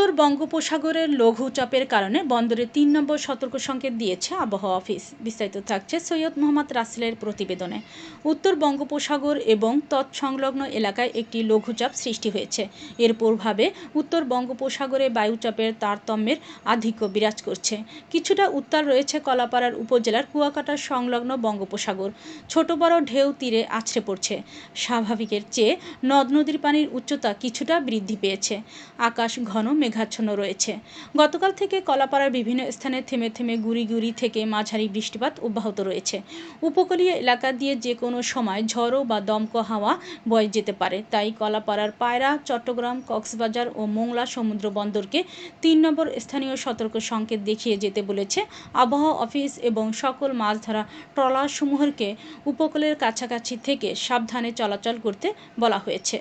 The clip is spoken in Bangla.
উত্তর বঙ্গোপসাগরের লঘুচাপের কারণে বন্দরে তিন নম্বর সতর্ক সংকেত দিয়েছে আবহাওয়া অফিস। বিস্তারিত থাকছে সৈয়দ মোহাম্মদ রাসেলের প্রতিবেদনে। উত্তর বঙ্গোপসাগর এবং তৎসংলগ্ন এলাকায় একটি লঘুচাপ সৃষ্টি হয়েছে। এর প্রভাবে উত্তর বঙ্গোপসাগরে বায়ুচাপের তারতম্যের আধিক্য বিরাজ করছে। কিছুটা উত্তাল রয়েছে কলাপাড়ার উপজেলার কুয়াকাটা সংলগ্ন বঙ্গোপসাগর। ছোট বড় ঢেউ তীরে আছড়ে পড়ছে। স্বাভাবিকের চেয়ে নদ নদীর পানির উচ্চতা কিছুটা বৃদ্ধি পেয়েছে। আকাশ ঘন মেঘাচ্ছন্ন রয়েছে। গতকাল থেকে কলাপাড়ার বিভিন্ন স্থানে থেমে থেমে গুড়ি গুড়ি থেকে মাঝারি বৃষ্টিপাত অব্যাহত রয়েছে। উপকূলীয় এলাকা দিয়ে যে কোনো সময় ঝড়ো বা দমক হাওয়া বয়ে যেতে পারে। তাই কলাপাড়ার পায়রা, চট্টগ্রাম, কক্সবাজার ও মোংলা সমুদ্র বন্দরকে তিন নম্বর স্থানীয় সতর্ক সংকেত দেখিয়ে যেতে বলেছে আবহাওয়া অফিস এবং সকল মাছ ধরা ট্রলারসমূহকে উপকূলের কাছাকাছি থেকে সাবধানে চলাচল করতে বলা হয়েছে।